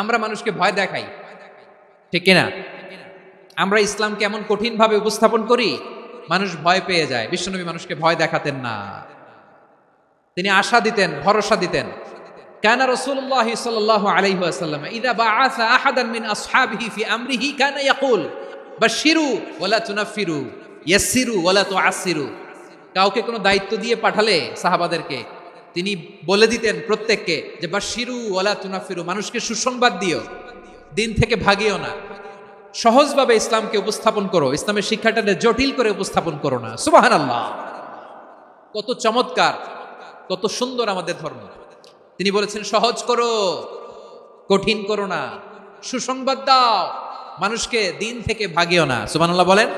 আমরা মানুষকে ভয় দেখাই। ঠিক কিনা? আমরা ইসলামকে এমন কঠিনভাবে উপস্থাপন করি, মানুষ ভয় পেয়ে যায়। বিশ্বনবী মানুষকে ভয় দেখাতেন না। তিনি আশা দিতেন, ভরসা দিতেন। কানা রাসূলুল্লাহ সাল্লাল্লাহু আলাইহি ওয়াসাল্লাম, ইদা বাআসা আহাদান মিন আসহাবিহি ফি আমরিহি কানা ইয়াকুল বাশিরু ওয়ালা তুনাফিরু ইয়াসসিরু ওয়ালা তুআসসিরু। কাউকে কোনো দায়িত্ব দিয়ে পাঠালে সাহাবাদেরকে তিনি বলে দিতেন প্রত্যেককে যে বাশিরু ওয়ালা তুনাফিরু, মানুষকে সুসংবাদ দিও। দিন থেকে ভাগিও না। সহজভাবে ইসলামকে উপস্থাপন করো। ইসলামের শিক্ষাটাকে জটিল করে উপস্থাপন করো না। সুবহানাল্লাহ। কত চমৎকার, কত সুন্দর আমাদের ধর্ম। তিনি বলেছেন, সহজ করো, কঠিন করো না। সুসংবাদ দাও। মানুষকে দিন থেকে ভাগিও না। সুবহানাল্লাহ বলেন।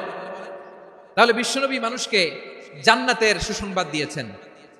তাহলে বিশ্বনবী মানুষকে জান্নাতের সুসংবাদ দিয়েছেন।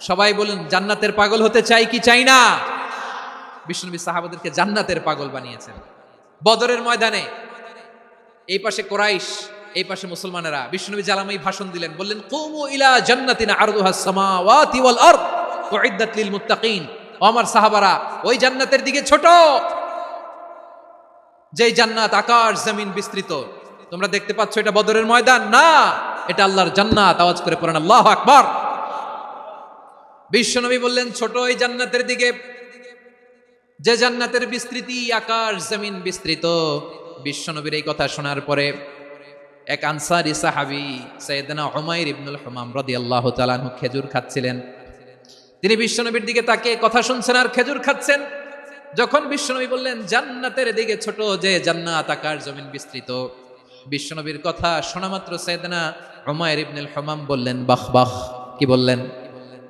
সবাই বলুন, জান্নাতের পাগল হতে চাই কি চাই না? বিষ্ণুনবী সাহাবাদেরকে জান্নাতের পাগল বানিয়েছেন। বদরের ময়দানে, এই পাশে কোরাইশ, এই পাশে মুসলমানেরা, বিষ্ণুনবী জালামাই ভাষণ দিলেন, বললেন, কুমু ইলা জান্নাতিন আরদুহাস সামাওয়াতি ওয়াল আরদ, উইদ্দাত লিল মুত্তাকিন। আমার সাহাবারা, ওই জান্নাতের দিকে ছোট। যেই জান্নাত আকাশ, জমিন বিস্তৃত, তোমরা দেখতে পাচ্ছ এটা বদরের ময়দান। না, এটা আল্লাহর জান্নাত। আওয়াজ করে পড়েন, আল্লাহ আকবার। বিশ্বনবী বললেন, ছোট ওই জান্নাতের দিকে। যে জান্নাতের বিস্তৃতি আকাশ, জমিন বিস্তৃত। বিশ্বনবীর এই কথা শোনার পরে এক আনসারি সাহাবি সৈয়দনা হুমায়ুর ইবনুল হুমাম রাদিয়াল্লাহু তাআলা আনহু খেজুর খাচ্ছিলেন। তিনি বিশ্বনবীর দিকে তাকে কথা শুনছেন আর খেজুর খাচ্ছেন। যখন বিশ্বনবী বললেন, জান্নাতের দিকে ছোট যে জান্নাত, আকাশ, জমিন বিস্তৃত। বিশ্বনবীর কথা শোনা মাত্র সৈয়দনা হুমায়ুর ইবনুল হুমাম বললেন, বাহ বাহ। কি বললেন?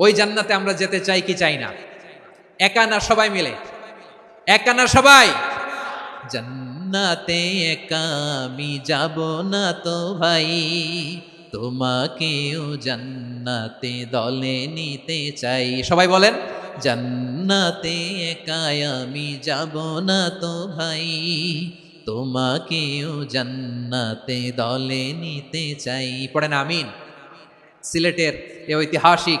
ওই জান্নাতে আমরা যেতে চাই কি চাই না? একা না সবাই মিলে? একা না সবাই? জান্নাতে একা আমি যাব না তো ভাই। তোমাকেও জান্নাতে দলে নিতে চাই। সবাই বলেন, জান্নাতে একাই আমি যাব না তো ভাই। তোমাকেও জান্নাতে দলে নিতে চাই। পড়েন আমিন। সিলেটের এ ঐতিহাসিক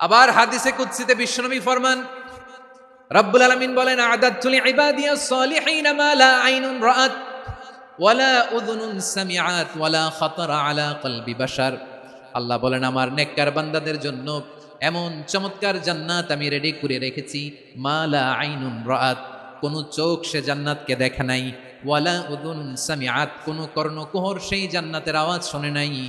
আবার হাদিসে কুৎসিতে বিশ্বনবী ফরমান, রব্বুল আলমিন বলেন সালিহিন মা লা আইনুন আলা আল্লাহ বলেন, আমার নেককার বান্দাদের জন্য এমন চমৎকার জান্নাত আমি রেডি করে রেখেছি মালা আইনুন রাত কোনো চোখ সে জান্নাতকে দেখে নাই ওয়ালা উদুন সামিআত। কোনো কর্ণকুহর সেই জান্নাতের আওয়াজ শোনে নাই।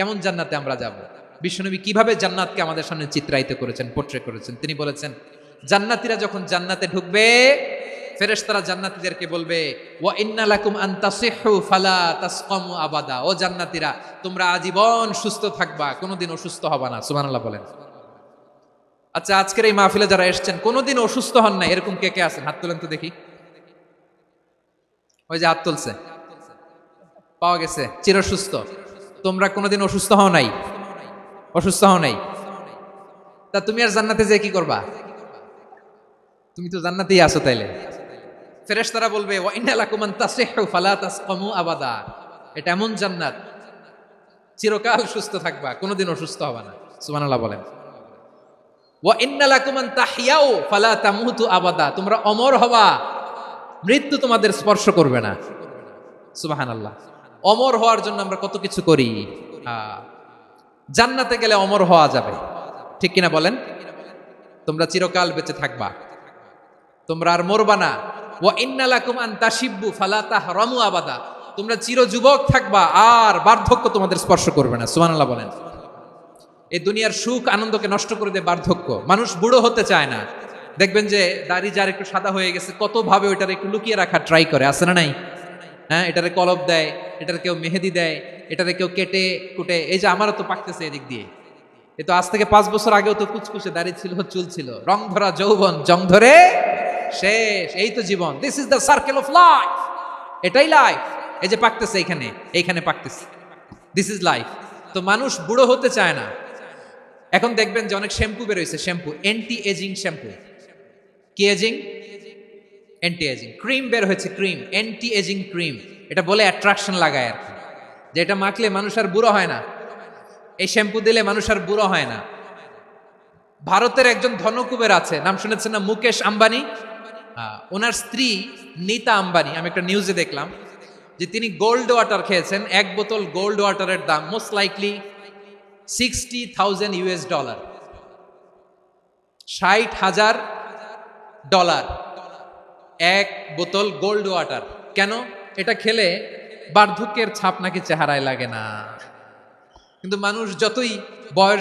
কেমন জান্নাতে আমরা যাব? বিশ্বনবী কীভাবে জান্নাতকে আমাদের সামনে চিত্রায়িত করেছেন পোট্রে করেছেন? তিনি বলেছেন, জান্নাতীরা যখন জান্নাতে ঢুকবে, ফেরেশতারা জান্নাতীদেরকে বলবে, ওয়া ইন্না লাকুম আন তাসিহু ফালা তাসকামু আবাদা। ও জান্নাতীরা, তোমরা আজীবন সুস্থ থাকবা, কোনোদিন অসুস্থ হবা না। সুবহানাল্লাহ বলেন। আচ্ছা আজকের এই মাহফিলে যারা এসেছেন, কোনোদিন অসুস্থ হন না এরকম কে কে আছেন? হাত তোলেন তো দেখি। ওই যে হাত তুলছে। পাওয়া গেছে, চিরসুস্থ। তোমরা কোনোদিন অসুস্থ হও নাই। অসুস্থ হও নাই। তা তুমি আর জান্নাতে যে কি করবা? তুমি তো জান্নাতেই আছো তাইলে। ফেরেশতারা বলবে, ওয়াইনা লাকুমান তাসিহু ফালা তাসকামু আবাদা। এটা এমন জান্নাত। চিরকাল সুস্থ থাকবা, কোনোদিন অসুস্থ হবা না। সুবহানাল্লাহ বলেন। ওয়া ইন্না লাকুমান তাহিয়াও ফালা তামুতু আবাদা। তোমরা অমর হবা। মৃত্যু তোমাদের স্পর্শ করবে না। সুবহানাল্লাহ। অমর হওয়ার জন্য আমরা কত কিছু করি? জান্নাতে গেলে অমর হওয়া যাবে। ঠিক কিনা বলেন? তোমরা চিরকাল বেঁচে থাকবা। তোমরা আর মরবা না। ওয়া ইন্নালাকুম আন তাশিব্বু ফালা তাহরামু আবাদা। তোমরা চির যুবক থাকবা, আর বার্ধক্য তোমাদের স্পর্শ করবে না। সুবহানাল্লাহ বলেন। এই দুনিয়ার সুখ আনন্দকে নষ্ট করে দেয় বার্ধক্য। মানুষ বুড়ো হতে চায় না। দেখবেন যে দাড়ি যার একটু সাদা হয়ে গেছে কত ভাবে ওইটার একটু লুকিয়ে রাখা ট্রাই করে। আছে না নাই? হ্যাঁ এটারে কলব দেয়, এটার কেউ মেহেদি দেয়, এটারে কেউ কেটে কুটে, এই যে আমারও তো পাকতেছে এদিক দিয়ে। এ তো আজ থেকে পাঁচ বছর আগেও তো কুচকুচে দাড়ি ছিল, চুল ছিল। রং ধরা যৌবন, জং ধরে শেষ। এই তো জীবন। This is the circle of life এটাই লাইফ এই যে পাকতেছে এইখানে এইখানে পাকতেছে। দিস ইজ লাইফ তো মানুষ বুড়ো হতে চায় না। এখন দেখবেন যে অনেক শ্যাম্পু বেরোয়েছে শ্যাম্পু অ্যান্টি এজিং শ্যাম্পু। কি এজিং অ্যান্টি এজিং ক্রিম বের হয়েছে ক্রিম অ্যান্টি এজিং ক্রিম এটা বলে অ্যাট্রাকশন লাগায় আর কি। যে এটা মাখলে মানুষ আর বুড়ো হয় না। এই শ্যাম্পু দিলে মানুষ আর বুড়ো হয় না। ভারতের একজন ধনকুবের আছে, নাম শুনেছেন না? মুকেশ আম্বানি? ওনার স্ত্রী নীতা আম্বানি, আমি একটা নিউজে দেখলাম, যে তিনি গোল্ড ওয়াটার খেয়েছেন, এক বোতল গোল্ড ওয়াটারের দাম most likely sixty thousand US dollar ষাট হাজার ডলার এক বোতল গোল্ড ওয়াটার। কেন? এটা খেলে বার্ধক্যের ছাপ নাকি চেহারায় লাগে না। কিন্তু মানুষ যতই বয়স